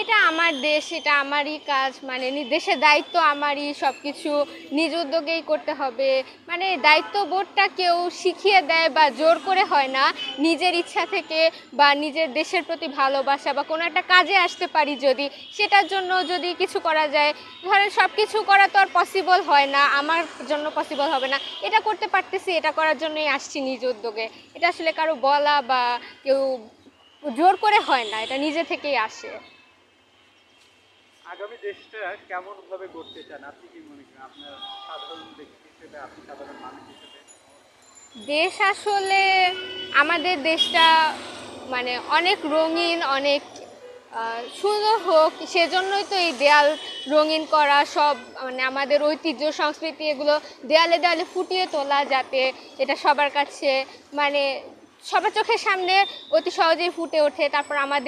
এটা আমার দেশ, এটা আমারই কাজ মানে দেশের দায়িত্ব আমারই সব কিছু নিজ উদ্যোগেই করতে হবে। মানে দায়িত্ববোধটা কেউ শিখিয়ে দেয় বা জোর করে হয় না, নিজের ইচ্ছা থেকে বা নিজের দেশের প্রতি ভালোবাসা বা কোনো একটা কাজে আসতে পারি যদি, সেটার জন্য যদি কিছু করা যায়। ধরেন সব কিছু করা তো আর পসিবল হয় না, আমার জন্য পসিবল হবে না। এটা করতে পারতেছি, এটা করার জন্যই আসছি নিজ উদ্যোগে। এটা আসলে কারও বলা বা কেউ জোর করে হয় না এটা নিজে থেকেই আসে। আগামী দেশটা কেমন ভাবে গড়তে চান? আপনি কি মনে করেন? আপনার সাধারণ ব্যক্তি হিসেবে আপনি সাধারণ মানুষ হিসেবে? দেশ আসলে আমাদের দেশটা মানে অনেক রঙিন অনেক সুন্দর হোক সেজন্যই তো এই দেয়াল রঙিন করা সব মানে আমাদের ঐতিহ্য সংস্কৃতি এগুলো দেয়ালে দেয়ালে ফুটিয়ে তোলা যাতে এটা সবার কাছে মানে সবার চোখের সামনে অতি সহজেই ফুটে ওঠে। তারপর আমাদের